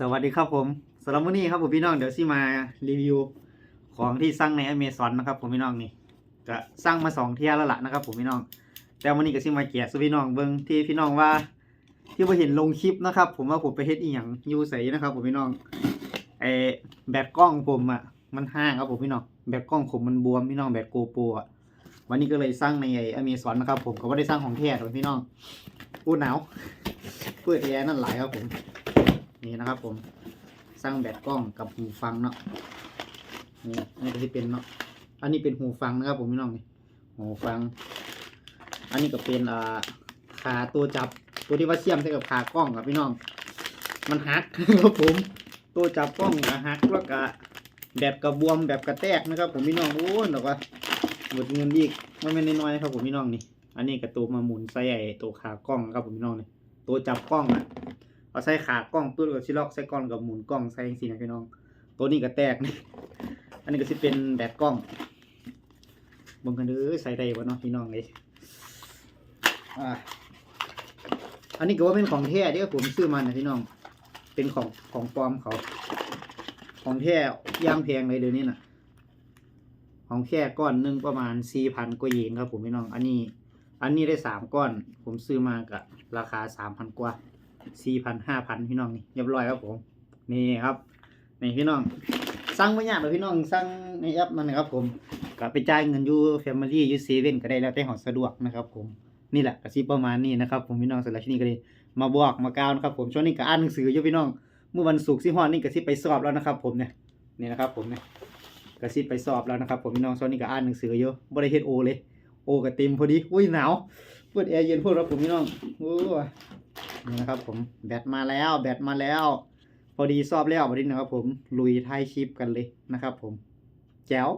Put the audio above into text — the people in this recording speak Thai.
สวัสดีครับผมสำหรับวันนี้ครับผมพี่น้องเดี๋ยวสิมารีวิวของที่สั่งใน Amazon นะครับผมพี่น้องนี่ก็สั่งมาสองเที่ยแล้วล่ะนะครับผมพี่น้อง แต่วันนี้ก็สิมาแกะสู่พี่น้องเบิ่งที่พี่น้องว่า ที่ผมเห็นลงคลิปนะครับ ผมว่าผมไปเฮ็ดอีหยังยูใสนะครับ ผมพี่น้องไอแบตกล้องผมอะมันห่างครับผมพี่น้องแบตกล้องผมมันบวมพี่น้องแบตโกโปรอะวันนี้ก็เลยสั่งในไอ Amazon นะครับ ผมก็ว่าได้สั่งของแท้เลยพี่น้องอู้หนาวเปิดแอร์นั่นหลายครับผม นี่นะครับผมสร้างแบตกล้องกับหูฟังเนาะนี่นี่ก็ที่เป็นเนาะอันนี้เป็นหูฟังนะครับผมพี่น้องนี่หูฟัง อันนี้ก็เป็นอ่าขาตัวจับตัวที่ว่าเชื่อมใส่กับขากล้องครับพี่น้อง มันหักครับผม ตัวจับกล้องก็หักแล้วก็แบตกระบวมแบบกระแตกนะครับ ผมพี่น้องโอ้ยบอกว่าหมดเงินอีกมันไม่น้อยนะครับผมพี่น้องนี่ อันนี้กระตัวมาหมุนใส่ไอ้ตัวขากล้องครับผมพี่น้องนี่ตัวจับกล้องอะ เอาใส่ขากล้องปื้กับชิล็อกใส่กล้องกับหมุนกล้องใส่จังซี่นะพี่น้อง ตัวนี้ก็แตกนี่อันนี้ก็สิเป็นแบตกล้องบิ่งกันเด้อใส่ได้บ่เนาะพี่น้องเลยอ่าอันนี้ก็ว่าเป็นของแท้เด้อผมซื้อมานะพี่น้อง เป็นของของปลอมเขา ของแท้ย่างแพงเลยเดี๋ยวนี้น่ะของแค่ก้อนหนึงประมาณ4,000กว่าเยนครับผมพี่น้อง อันนี้ อันนี้ได้สามก้อน ผมซื้อมากับราคา3,000กว่า สี่พันห้าพันพี่น้องนี่เรียบร้อยครับผมนี่ครับนี่พี่น้องสั่งไม่ยากเลยพี่น้องสั่งในแอปมันนะครับผมก็ไปจ่ายเงินยูแฟมิลี่ยูเซเว่นก็ได้แล้วแต่หอสะดวกนะครับผมนี่แหละกระซิบประมาณนี้นะครับผมพี่น้องสำหรับที่นี่ก็เลยมาบอกมากาวนะครับผมช่วงนี้ก็อ่านหนังสืออยู่พี่น้อง เมื่อวันศุกร์สิฮอนี่กระซิบไปสอบแล้วนะครับผมเนี่ยนี่นะครับผมเนี่ยกระซิบไปสอบแล้วนะครับผมพี่น้องช่วงนี้ก็อ่านหนังสืออยู่บ่ได้เฮดโอเลยโอก็เต็มพอดีอุ้ยหนาวเปิดแอร์เย็นพวกเราผมพี่น้องโอ้ นี่นะครับผมแบตมาแล้วแบตมาแล้ว พอดีซอบแล้วพอดีนะครับผมลุยท้ายคลิปกันเลยนะครับผมแจ๋ว